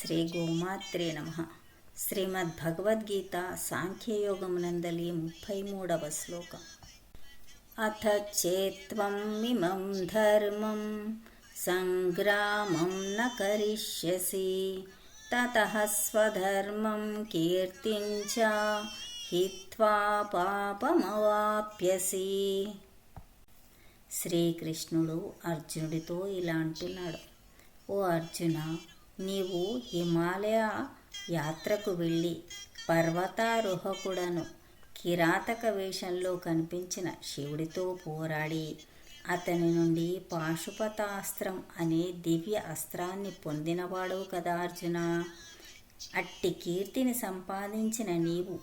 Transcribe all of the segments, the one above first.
శ్రీ గోమాత్రే నమ. శ్రీమద్భగవద్గీత సాంఖ్యయోగమునందలి ముప్పై మూడవ శ్లోకం. అథ చేత్వం ధర్మం సంగ్రామం న కరిష్యసి తతః స్వధర్మం కీర్తించ హిత్వా పాపమవాప్యసి. శ్రీకృష్ణుడు అర్జునుడితో ఇలా అంటున్నాడు. ఓ అర్జున నీవు హిమాలయ యాత్రకు వెళ్ళి పర్వతారోహకుడను కిరాతక వేషంలో కనిపించిన శివుడితో పోరాడి అతని నుండి పాశుపతాస్త్రం అనే దివ్య అస్త్రాన్ని పొందినవాడు కదా అర్జున. అట్టి కీర్తిని సంపాదించిన నీవు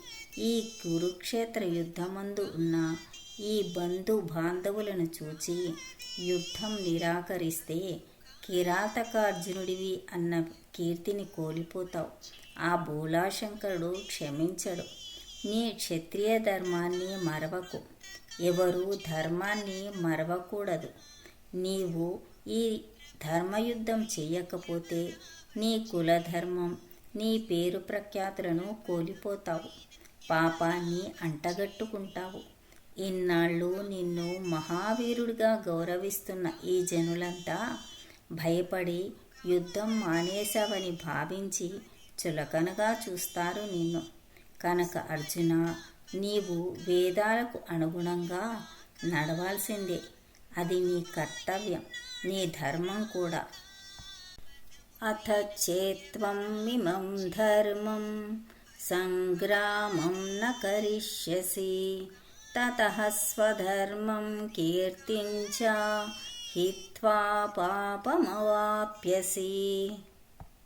ఈ కురుక్షేత్ర యుద్ధమందు ఉన్న ఈ బంధు బాంధవులను చూచి యుద్ధం నిరాకరిస్తే కిరాతకార్జునుడివి అన్న కీర్తిని కోల్పోతావు. ఆ భోలాశంకరుడు క్షమించడు. నీ క్షత్రియ ధర్మాన్ని మరవకు. ఎవరు ధర్మాన్ని మరవకూడదు. నీవు ఈ ధర్మయుద్ధం చేయకపోతే నీ కులధర్మం నీ పేరు ప్రఖ్యాతులను కోల్పోతావు. పాపాన్ని అంటగట్టుకుంటావు. ఇన్నాళ్ళు నిన్ను మహావీరుడిగా గౌరవిస్తున్న ఈ జనులంతా భయపడి యుద్ధం మానేశావని భావించి చులకనగా చూస్తారు నిన్ను. కనుక అర్జున నీవు వేదాలకు అనుగుణంగా నడవాల్సిందే. అది నీ కర్తవ్యం నీ ధర్మం కూడా. అథ చేత్వం ధర్మం సంగ్రామం న కరిష్యసి. తత స్వధర్మం కీర్తించ హిత్వా పాపమవాప్యసి